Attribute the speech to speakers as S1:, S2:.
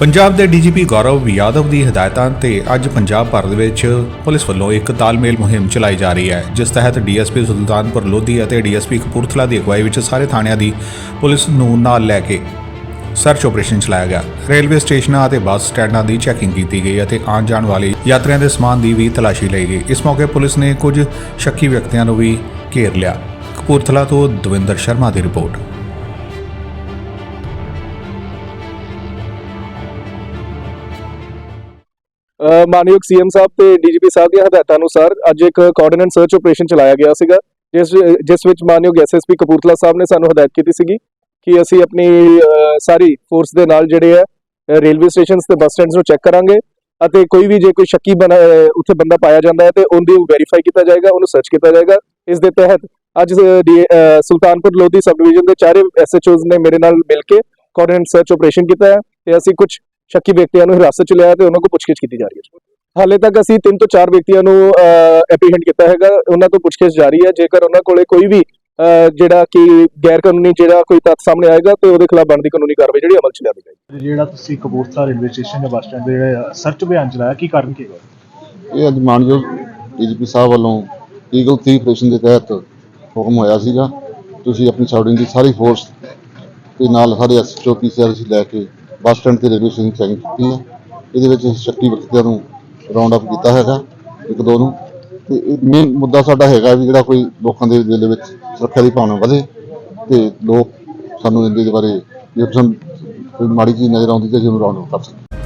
S1: ਪੰਜਾਬ ਦੇ ਡੀਜੀਪੀ ਗੌਰਵ ਯਾਦਵ ਦੀ ਹਦਾਇਤਾਂ ਤੇ ਅੱਜ ਪੰਜਾਬ ਭਰ ਦੇ ਵਿੱਚ ਪੁਲਿਸ ਵੱਲੋਂ ਇੱਕ ਤਾਲਮੇਲ ਮੁਹਿੰਮ ਚਲਾਈ ਜਾ ਰਹੀ ਹੈ, ਜਿਸ ਤਹਿਤ ਡੀਐਸਪੀ ਸੁਲਤਾਨਪੁਰ ਲੋਧੀ ਅਤੇ ਡੀਐਸਪੀ ਕਪੂਰਥਲਾ ਦੀ ਅਗਵਾਈ ਵਿੱਚ ਸਾਰੇ ਥਾਣਿਆਂ ਦੀ ਪੁਲਿਸ ਨੂੰ ਨਾਲ ਲੈ ਕੇ ਸਰਚ ਆਪਰੇਸ਼ਨ ਚਲਾਇਆ ਗਿਆ। ਰੇਲਵੇ ਸਟੇਸ਼ਨਾਂ ਅਤੇ ਬੱਸ ਸਟੈਂਡਾਂ ਦੀ ਚੈਕਿੰਗ ਕੀਤੀ ਗਈ ਅਤੇ ਆਉਣ ਜਾਣ ਵਾਲੇ ਯਾਤਰੀਆਂ ਦੇ ਸਮਾਨ ਦੀ ਵੀ ਤਲਾਸ਼ੀ ਲਈ ਗਈ। ਇਸ ਮੌਕੇ ਪੁਲਿਸ ਨੇ ਕੁਝ ਸ਼ੱਕੀ ਵਿਅਕਤੀਆਂ ਨੂੰ ਵੀ ਘੇਰ ਲਿਆ। ਕਪੂਰਥਲਾ ਤੋਂ ਦਵਿੰਦਰ ਸ਼ਰਮਾ ਦੀ ਰਿਪੋਰਟ।
S2: ਮਾਨਯੋਗ ਸੀਐਮ ਸਾਹਿਬ ਤੇ ਡੀਜੀਪੀ ਸਾਹਿਬ ਦੀਆਂ ਹਦਾਇਤਾਂ ਅਨੁਸਾਰ ਅੱਜ ਇੱਕ ਕੋਆਰਡੀਨੇਟ ਸਰਚ ਆਪਰੇਸ਼ਨ ਚਲਾਇਆ ਗਿਆ ਸੀਗਾ, ਜਿਸ ਜਿਸ ਵਿੱਚ ਮਾਨਯੋਗ ਐਸਐਸਪੀ ਕਪੂਰਥਲਾ ਸਾਹਿਬ ਨੇ ਸਾਨੂੰ ਹਦਾਇਤ ਕੀਤੀ ਸੀਗੀ ਕਿ ਅਸੀਂ ਆਪਣੀ ਸਾਰੀ ਫੋਰਸ ਦੇ ਨਾਲ ਜਿਹੜੇ ਆ ਰੇਲਵੇ ਸਟੇਸ਼ਨਸ ਤੇ ਬੱਸ ਸਟੈਂਡਸ ਨੂੰ ਚੈੱਕ ਕਰਾਂਗੇ ਅਤੇ ਕੋਈ ਵੀ ਜੇ ਕੋਈ ਸ਼ੱਕੀ ਬਣਾ ਉੱਥੇ ਬੰਦਾ ਪਾਇਆ ਜਾਂਦਾ ਹੈ ਤੇ ਉਹਦੀ ਵੈਰੀਫਾਈ ਕੀਤਾ ਜਾਏਗਾ, ਉਹਨੂੰ ਸਰਚ ਕੀਤਾ ਜਾਏਗਾ। ਇਸ ਦੇ ਤਹਿਤ ਅੱਜ ਡੀ- ਸੁਲਤਾਨਪੁਰ ਲੋਧੀ ਸਬ ਡਿਵੀਜ਼ਨ ਦੇ ਚਾਰੇ ਐਸਐਚਓਜ਼ ਨੇ ਮੇਰੇ ਨਾਲ ਮਿਲ ਕੇ ਕੋਆਰਡੀਨੇਟ ਸਰਚ ਆਪਰੇਸ਼ਨ ਕੀਤਾ ਹੈ ਤੇ ਅਸੀਂ ਕੁਝ ਸ਼ੱਕੀ ਵਿਅਕਤੀਆਂ ਨੂੰ ਹਿਰਾਸਤ ਚ ਲਿਆ ਤੇ ਉਹਨਾਂ ਕੋਲ ਪੁੱਛਗਿੱਛ ਕੀਤੀ ਜਾ ਰਹੀ ਹੈ ਹਾਲੇ ਤੱਕ ਅਸੀਂ ਤਿੰਨ ਤੋਂ ਚਾਰ ਵਿਅਕਤੀਆਂ ਨੂੰ ਐਪਰੀਹੈਂਡ ਕੀਤਾ ਹੈਗਾ। ਉਹਨਾਂ ਤੋਂ ਪੁੱਛਗਿੱਛ ਜਾਰੀ ਹੈ। ਜੇਕਰ ਉਹਨਾਂ ਕੋਲੇ ਕੋਈ ਵੀ ਜਿਹੜਾ ਕਿ ਗੈਰ ਕਾਨੂੰਨੀ ਜਿਹੜਾ ਕੋਈ ਤੱਥ ਸਾਹਮਣੇ ਆਏਗਾ ਤੇ ਉਹਦੇ ਖਿਲਾਫ ਬਣਦੀ ਕਾਨੂੰਨੀ ਕਾਰਵਾਈ ਜਿਹੜੀ ਅਮਲ ਚ ਲਿਆਂਦੀ ਜਾਏਗੀ।
S3: ਜਿਹੜਾ ਤੁਸੀਂ ਕਪੂਰਥਲਾ ਰੇਲਵੇ ਸਟੇਸ਼ਨ ਜਾਂ ਬੱਸ ਸਟੈਂਡ ਦੇ ਜਿਹੜੇ ਸਰਚ ਅਭਿਆਨ ਚਲਾਇਆ ਕੀ ਕਾਰਨ ਕੀ ਹੋਇਆ?
S4: ਇਹ ਅੱਜ ਮਾਨਯੋਗ ਡੀਜੀਪੀ ਸਾਹਿਬ ਵੱਲੋਂ ਈਗਲ 3 ਆਪਰੇਸ਼ਨ ਦੇ ਤਹਿਤ ਹੁਕਮ ਹੋਇਆ ਸੀਗਾ। ਤੁਸੀਂ ਆਪਣੀ ਸਾਊਡਿੰਗ ਦੀ ਸਾਰੀ ਫੋਰਸ ਤੇ ਨਾਲ ਸਾਰੇ ਐਸਐਚਓ ਪੀਸੀਆਰ ਅਸੀਂ ਲੈ ਕੇ ਬੱਸ ਸਟੈਂਡ ਤੇ ਰੇਲਵੇ ਸਟੇਸ਼ਨ ਚੈਕਿੰਗ ਕੀਤੀ ਹੈ। ਇਹਦੇ ਵਿੱਚ ਅਸੀਂ ਸ਼ੱਕੀ ਵਿਅਕਤੀਆਂ ਨੂੰ ਰਾਉਂਡ ਅਪ ਕੀਤਾ ਹੈਗਾ, ਇੱਕ ਦੋ ਨੂੰ। ਤੇ ਮੇਨ ਮੁੱਦਾ ਸਾਡਾ ਹੈਗਾ ਵੀ ਜਿਹੜਾ ਕੋਈ ਲੋਕਾਂ ਦੇ ਦਿਲ ਵਿੱਚ ਸੁਰੱਖਿਆ ਦੀ ਭਾਵਨਾ ਵਧੇ ਤੇ ਲੋਕ ਸਾਨੂੰ ਇਹਦੇ ਬਾਰੇ ਜੇ ਸਾਨੂੰ ਕੋਈ ਮਾੜੀ ਚੀਜ਼ ਨਜ਼ਰ ਆਉਂਦੀ ਤੇ ਅਸੀਂ ਉਹਨੂੰ ਰਾਉਂਡ ਅਪ ਕਰ ਸਕੀਏ